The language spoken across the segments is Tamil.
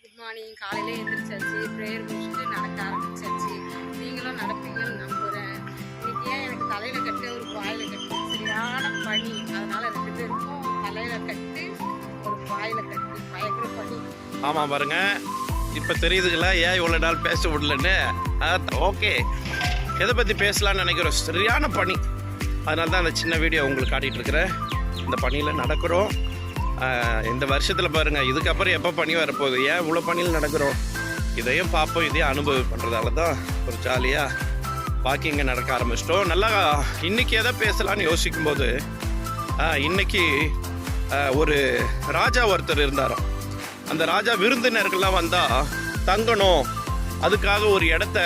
குட் மார்னிங் காலையில எழுந்திரிச்சாச்சு ப்ரேயர் முடிச்சுட்டு நடக்க ஆரம்பிச்சாச்சு. நீங்களும் நடப்பீங்கன்னு நம்புறேன். இன்னைக்கு ஏன் எனக்கு தலையில கட்டு ஒரு வாயில கட்டு? சரியான பனி. அதனால ரெண்டு பேருக்கும் தலையில கட்டு ஒரு வாயில கட்டு. பயங்கர பனி. ஆமாம் பாருங்க. இப்போ தெரியுதுங்களா? ஏன் இவ்வளோ நாள் பேச விடலன்னு? ஓகே. எதை பற்றி பேசலாம்னு நினைக்கிறோம்? சரியான பனி. அதனால தான் அந்த சின்ன வீடியோ உங்களுக்கு காட்டிகிட்டு இருக்கிறேன். இந்த பணியில் நடக்கிறோம். இந்த வருஷத்தில் பாருங்கள் இதுக்கப்புறம் எப்போ பணி வரப்போகுது? ஏன் இவ்வளோ பணியில் நடக்கிறோம்? இதையும் பார்ப்போம் இதையும் அனுபவம் பண்ணுறதால தான் ஒரு ஜாலியாக வாக்கிங்கை நடக்க ஆரம்பிச்சிட்டோம். நல்லா இன்றைக்கி எதை பேசலாம்னு யோசிக்கும்போது ஆஹ் இன்னைக்கு ஒரு ராஜா ஒருத்தர் இருந்தாராம். அந்த ராஜா விருந்தினர்கள்லாம் வந்தால் தங்கணும் அதுக்காக ஒரு இடத்த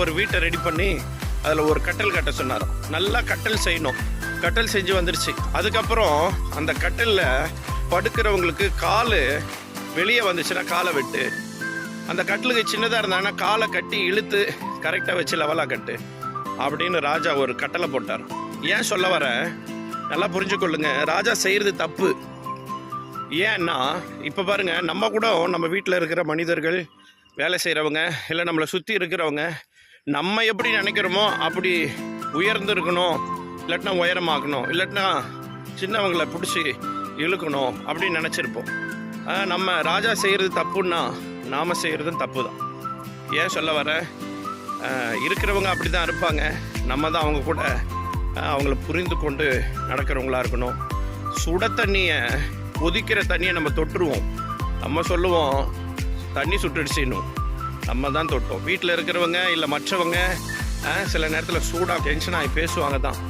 ஒரு வீட்டை ரெடி பண்ணி அதில் ஒரு கட்டல் கட்ட சொன்னாராம். நல்லா கட்டல் செய்யணும். கட்டல் செஞ்சு வந்துருச்சு. அதுக்கப்புறம் அந்த கட்டலில் படுக்கிறவங்களுக்கு கால் வெளியே வந்துச்சுன்னா காலை வெட்டு. அந்த கட்டிலுக்கு சின்னதாக இருந்தாங்கன்னா காலை கட்டி இழுத்து கரெக்டாக வச்சு லெவலாக கட்டு. அப்படின்னு ராஜா ஒரு கட்டளை போட்டார். ஏன் சொல்ல வர? நல்லா புரிஞ்சுக்கொள்ளுங்க ராஜா செய்கிறது தப்பு. ஏன்னா இப்போ பாருங்க நம்ம கூட நம்ம வீட்டில் இருக்கிற மனிதர்கள் வேலை செய்கிறவங்க இல்லை நம்மளை சுற்றி இருக்கிறவங்க நம்ம எப்படி நினைக்கிறோமோ அப்படி உயர்ந்து இருக்கணும் இல்லாட்டினா உயரமாக்கணும் இல்லாட்டினா சின்னவங்களை பிடிச்சி இழுக்கணும் அப்படின்னு நினச்சிருப்போம். நம்ம ராஜா செய்கிறது தப்புன்னா நாம் செய்கிறதும் தப்பு தான் ஏன் சொல்ல வர? இருக்கிறவங்க அப்படி தான் இருப்பாங்க. நம்ம தான் அவங்க கூட அவங்கள புரிந்து கொண்டு நடக்கிறவங்களா இருக்கணும். சுட தண்ணியை கொதிக்கிற தண்ணியை நம்ம தொட்டுருவோம். நம்ம சொல்லுவோம் தண்ணி சுட்டுடுச்சின்னும் நம்ம தான் தொட்டோம். வீட்டில் இருக்கிறவங்க இல்லை மற்றவங்க சில நேரத்தில் சூடாக டென்ஷனாக பேசுவாங்க தான்.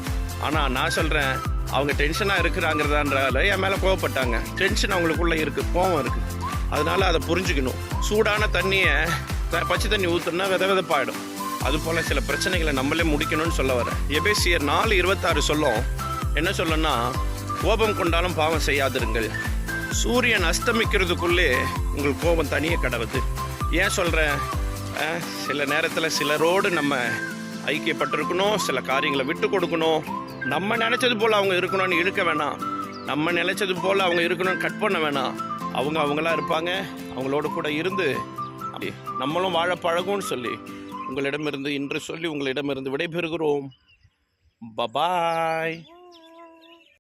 ஆனால் நான் சொல்கிறேன் அவங்க டென்ஷனாக இருக்கிறாங்கிறதான்றால என் மேலே கோவப்பட்டாங்க. டென்ஷன் அவங்களுக்குள்ளே இருக்குது கோவம் இருக்குது அதனால அதை புரிஞ்சுக்கணும். சூடான தண்ணியை த- பச்சை தண்ணி ஊற்றுனா வித விதப்பாயிடும். அது போல் சில பிரச்சனைகளை நம்மளே முடிக்கணும்னு சொல்ல வரேன் எபேசியர் நாலு இருபத்தாறு சொல்லும். என்ன சொல்லணும்னா கோபம் கொண்டாலும் பாவம் செய்யாதிருங்கள். சூரியன் அஸ்தமிக்கிறதுக்குள்ளே உங்கள் கோபம் தனியே கடவுது. ஏன் சொல்கிறேன் சில நேரத்தில் சிலரோடு நம்ம ஐக்கியப்பட்டிருக்கணும் சில காரியங்களை விட்டு கொடுக்கணும். நம்ம நினச்சது போல் அவங்க இருக்கணும்னு இழுக்க வேணாம். நம்ம நினைச்சது போல் அவங்க இருக்கணும்னு கட் பண்ண வேணாம். அவங்க அவங்களா இருப்பாங்க. அவங்களோட கூட இருந்து நம்மளும் வாழ பழகும்னு சொல்லி உங்களிடமிருந்து இன்று சொல்லி உங்களிடமிருந்து விடைபெறுகிறோம். பபாய்